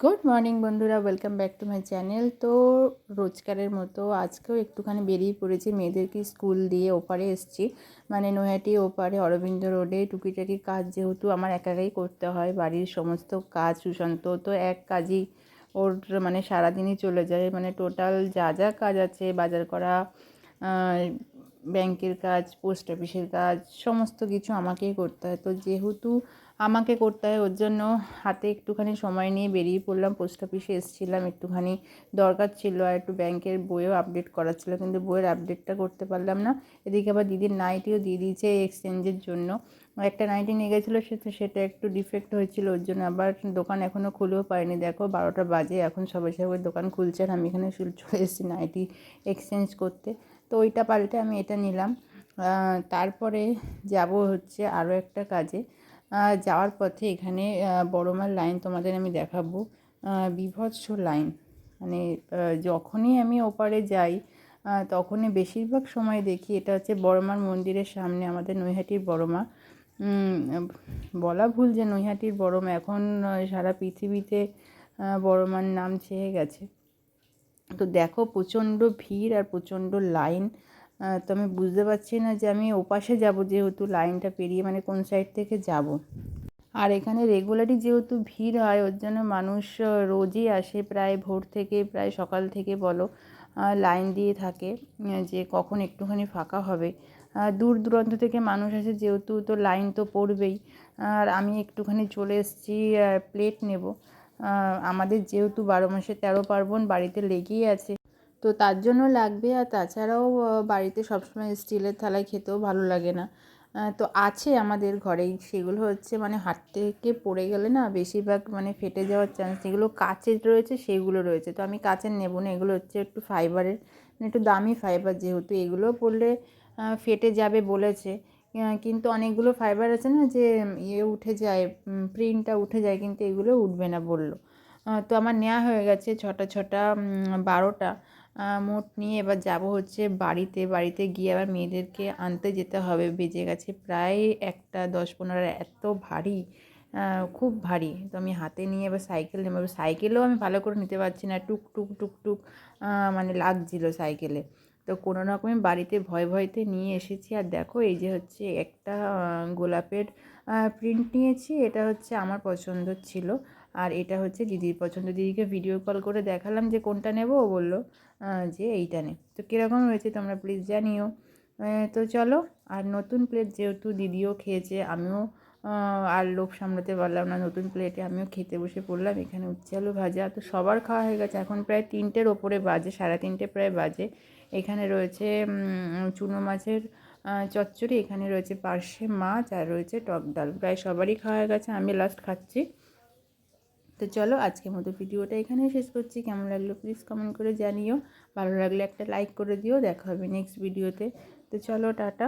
Good morning বন্ধুরা, welcome back to my channel. তো রোজকারের মতো আজকেও একটুখানি বেরিয়ে পড়েছি, মেয়েদেরকে স্কুল দিয়ে ওপারে এসছি। মানে নৈহাটি ওপারে, অরবিন্দ রোডে। টুকিটাকি কাজ যেহেতু আমার একাই করতে হয়, বাড়ির সমস্ত কাজ, সুশান্ত তো এক কাজই। ওর মানে সারাদিনই চলে যায়। মানে টোটাল যা যা কাজ আছে, বাজার করা ব্যাংকের কাজ, পোস্ট অফিসের কাজ, সমস্ত কিছু আমাকেই করতে হয়। তো যেহেতু আমাকে করতে হয়, ওর জন্য হাতে একটুখানি সময় নিয়ে বেরিয়ে পড়লাম, পোস্ট অফিসে এসেছিলাম, একটুখানি দরকার ছিল আর একটু ব্যাংকের বইও আপডেট করার ছিল, কিন্তু বইয়ের আপডেটটা করতে পারলাম না। এদিকে আবার দিদির নাইটিও দিয়ে দিয়েছে এক্সচেঞ্জের জন্য। একটা নাইটি নিয়ে গেছিল সেটা সেটা একটু ডিফেক্ট হয়েছিল, ওর জন্য আবার দোকান এখনও খুলেও পায়নি দেখো, বারোটা বাজে, এখন সবাই সবাই দোকান খুলছে আর আমি এখানে চলে এসেছি নাইটি এক্সচেঞ্জ করতে। তো ওইটা পাল্টে আমি এটা নিলাম। তারপরে যাব হচ্ছে আরও একটা কাজে। যাওয়ার পথে এখানে বড়মার লাইন তোমাদের আমি দেখাবো। বিভৎস লাইন। মানে যখনই আমি ওপারে যাই তখনই বেশিরভাগ সময় দেখি এটা হচ্ছে বড়মার মন্দিরের সামনে আমাদের নৈহাটির বড়মা। বলা ভুল যে নৈহাটির বড়মা, এখন সারা পৃথিবীতে বড়মার নাম ছেয়ে গেছে। তো দেখো প্রচণ্ড ভিড় আর প্রচণ্ড লাইন। তো আমি বুঝতে পারছি না যে আমি ওপাশে যাব যেহেতু লাইনটা পেরিয়ে মানে কোন সাইড থেকে যাব। আর এখানে রেগুলারই যেহেতু ভিড় হয়, ওর জন্য মানুষ রোজই আসে প্রায় ভোর থেকে, প্রায় সকাল থেকে বলো লাইন দিয়ে থাকে যে কখন একটুখানি ফাঁকা হবে। দূর দূরান্ত থেকে মানুষ আসে যেহেতু তো লাইন তো পড়বেই। আর আমি একটুখানি চলে এসেছি প্লেট নেব। আমাদের যেহেতু বারো মাসে তেরো পার্বণ বাড়িতে লেগেই আছে, তো তার জন্য লাগবে। আর তাছাড়াও বাড়িতে সবসময় স্টিলের থালায় খেতেও ভালো লাগে না। তো আছে আমাদের ঘরে, সেগুলো হচ্ছে মানে হাত থেকে পড়ে গেলে না বেশিরভাগ মানে ফেটে যাওয়ার চান্স যেগুলো কাচের রয়েছে সেগুলো রয়েছে। তো আমি কাচের নেব না, এগুলো হচ্ছে একটু ফাইবারের একটু দামি ফাইবার যেহেতু এগুলো পড়লে ফেটে যাবে বলেছে। কিন্তু অনেকগুলো ফাইবার আছে না যে ইয়ে উঠে যায় প্রিন্টটা উঠে যায়, কিন্তু এগুলো উঠবে না বলল। তো আমার নেওয়া হয়ে গেছে ছটা ছটা বারোটা। মোট নিয়ে এবার যাব হচ্ছে বাড়িতে। বাড়িতে গিয়ে আবার মেয়েদেরকে আনতে যেতে হবে। বেজে গেছে প্রায় একটা, দশ পনেরো। এত ভারী খুব ভারী। তো আমি হাতে নিয়ে এবার সাইকেল নেব। সাইকেলও আমি ভালো করে নিতে পারছি না। টুক টুক টুক টুক মানে লাগছিল সাইকেলে তো কোনো রকমে বাড়িতে ভয় ভয়তে নিয়ে এসেছি। আর দেখো, এই যে হচ্ছে একটা গোলাপের প্রিন্ট নিয়েছি। এটা হচ্ছে আমার পছন্দ ছিল। আর এটা হচ্ছে দিদির পছন্দ। দিদিকে ভিডিও কল করে দেখালাম যে কোনটা নেব। ও বলল যে এইটা নে। তো কীরকম হয়েছে তোমরা প্লিজ জানিও। তো চলো, আর নতুন প্লেট যেহেতু দিদিও খেয়েছে, আমিও আর লোভ সামলাতে পারলাম না। নতুন প্লেটে আমিও খেতে বসে পড়লাম। এখানে উচ্ছে আলু ভাজা। তো সবার খাওয়া হয়ে গেছে। এখন প্রায় তিনটের ওপরে বাজে, সাড়ে তিনটে প্রায় বাজে। এখানে রয়েছে চুনো মাছের চচ্চড়ি। এখানে রয়েছে পার্শে মাছ আর রয়েছে টক ডাল। প্রায় সবারই খাওয়া হয়ে গেছে। আমি লাস্ট খাচ্ছি। তো চলো, আজকের মতো ভিডিওটা এখানে শেষ করছি। কেমন লাগল প্লিজ কমেন্ট করে জানিও। ভালো লাগলে একটা লাইক করে দিও। দেখা হবে নেক্সট ভিডিওতে তো চলো, টাটা।